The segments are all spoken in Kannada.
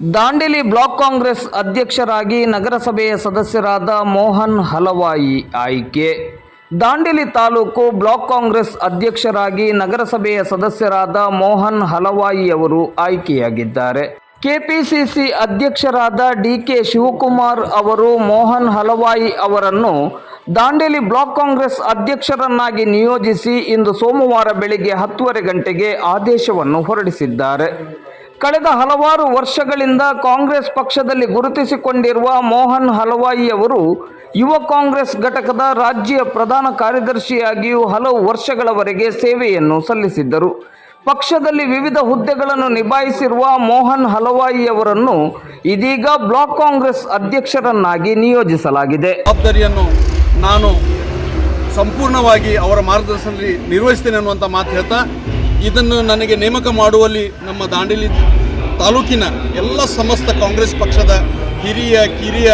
ದಾಂಡೇಲಿ ಬ್ಲಾಕ್ ಕಾಂಗ್ರೆಸ್ ಅಧ್ಯಕ್ಷರಾಗಿ ನಗರಸಭೆಯ ಸದಸ್ಯರಾದ ಮೋಹನ್ ಹಲವಾಯಿ ಆಯ್ಕೆ. ದಾಂಡೇಲಿ ತಾಲೂಕು ಬ್ಲಾಕ್ ಕಾಂಗ್ರೆಸ್ ಅಧ್ಯಕ್ಷರಾಗಿ ನಗರಸಭೆಯ ಸದಸ್ಯರಾದ ಮೋಹನ್ ಹಲವಾಯಿ ಅವರು ಆಯ್ಕೆಯಾಗಿದ್ದಾರೆ. ಕೆಪಿಸಿಸಿ ಅಧ್ಯಕ್ಷರಾದ ಡಿಕೆ ಶಿವಕುಮಾರ್ ಅವರು ಮೋಹನ್ ಹಲವಾಯಿ ಅವರನ್ನು ದಾಂಡೇಲಿ ಬ್ಲಾಕ್ ಕಾಂಗ್ರೆಸ್ ಅಧ್ಯಕ್ಷರನ್ನಾಗಿ ನಿಯೋಜಿಸಿ ಇಂದು ಸೋಮವಾರ ಬೆಳಿಗ್ಗೆ ಹತ್ತುವರೆ ಗಂಟೆಗೆ ಆದೇಶವನ್ನು ಹೊರಡಿಸಿದ್ದಾರೆ. ಕಳೆದ ಹಲವಾರು ವರ್ಷಗಳಿಂದ ಕಾಂಗ್ರೆಸ್ ಪಕ್ಷದಲ್ಲಿ ಗುರುತಿಸಿಕೊಂಡಿರುವ ಮೋಹನ್ ಹಲವಾಯಿ ಅವರು ಯುವ ಕಾಂಗ್ರೆಸ್ ಘಟಕದ ರಾಜ್ಯ ಪ್ರಧಾನ ಕಾರ್ಯದರ್ಶಿಯಾಗಿಯೂ ಹಲವು ವರ್ಷಗಳವರೆಗೆ ಸೇವೆಯನ್ನು ಸಲ್ಲಿಸಿದ್ದರು. ಪಕ್ಷದಲ್ಲಿ ವಿವಿಧ ಹುದ್ದೆಗಳನ್ನು ನಿಭಾಯಿಸಿರುವ ಮೋಹನ್ ಹಲವಾಯಿ ಅವರನ್ನು ಇದೀಗ ಬ್ಲಾಕ್ ಕಾಂಗ್ರೆಸ್ ಅಧ್ಯಕ್ಷರನ್ನಾಗಿ ನಿಯೋಜಿಸಲಾಗಿದೆ. ಜವಾಬ್ದಾರಿಯನ್ನು ನಾನು ಸಂಪೂರ್ಣವಾಗಿ ಅವರ ಮಾರ್ಗದರ್ಶನದಲ್ಲಿ ನಿರ್ವಹಿಸ್ತೇನೆ ಅನ್ನುವಂಥ ಮಾತು ಹೇಳ್ತಾ ಇದನ್ನು ನನಗೆ ನೇಮಕ ಮಾಡುವಲ್ಲಿ ನಮ್ಮ ದಾಂಡೇಲಿ ತಾಲೂಕಿನ ಎಲ್ಲ ಸಮಸ್ತ ಕಾಂಗ್ರೆಸ್ ಪಕ್ಷದ ಹಿರಿಯ, ಕಿರಿಯ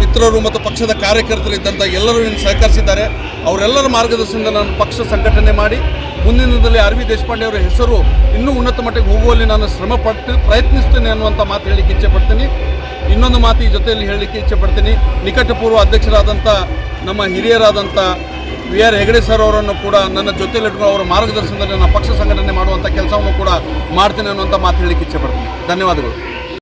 ಮಿತ್ರರು ಮತ್ತು ಪಕ್ಷದ ಕಾರ್ಯಕರ್ತರು ಇದ್ದಂಥ ಎಲ್ಲರೂ ನೀನು ಸಹಕರಿಸಿದ್ದಾರೆ. ಅವರೆಲ್ಲರ ಮಾರ್ಗದರ್ಶನದಿಂದ ನಾನು ಪಕ್ಷ ಸಂಘಟನೆ ಮಾಡಿ ಮುಂದಿನ ದಿನದಲ್ಲಿ ಆರ್ ವಿ ದೇಶಪಾಂಡೆ ಅವರ ಹೆಸರು ಇನ್ನೂ ಉನ್ನತ ಮಟ್ಟಕ್ಕೆ ಹೋಗುವಲ್ಲಿ ನಾನು ಶ್ರಮ ಪಟ್ಟು ಪ್ರಯತ್ನಿಸ್ತೇನೆ ಅನ್ನುವಂಥ ಮಾತು ಹೇಳಲಿಕ್ಕೆ ಇಚ್ಛೆ ಪಡ್ತೀನಿ. ಇನ್ನೊಂದು ಮಾತು ಈ ಜೊತೆಯಲ್ಲಿ ಹೇಳಲಿಕ್ಕೆ ಇಚ್ಛೆ ಪಡ್ತೀನಿ. ನಿಕಟಪೂರ್ವ ಅಧ್ಯಕ್ಷರಾದಂಥ ನಮ್ಮ ಹಿರಿಯರಾದಂಥ ವಿ ಆರ್ ಹೆಗಡೆ ಸರ್ ಅವರನ್ನು ಕೂಡ ನನ್ನ ಜೊತೆಯಲ್ಲಿ ಇಟ್ಕೊಂಡು ಅವರ ಮಾರ್ಗದರ್ಶನದಲ್ಲಿ ನನ್ನ ಪಕ್ಷ ಸಂಘಟನೆ ಮಾಡುವಂಥ ಕೆಲಸವನ್ನು ಕೂಡ ಮಾಡ್ತೀನಿ ಅನ್ನುವಂಥ ಮಾತು ಹೇಳಲಿಕ್ಕೆ ಇಚ್ಛೆ ಪಡ್ತೀನಿ. ಧನ್ಯವಾದಗಳು.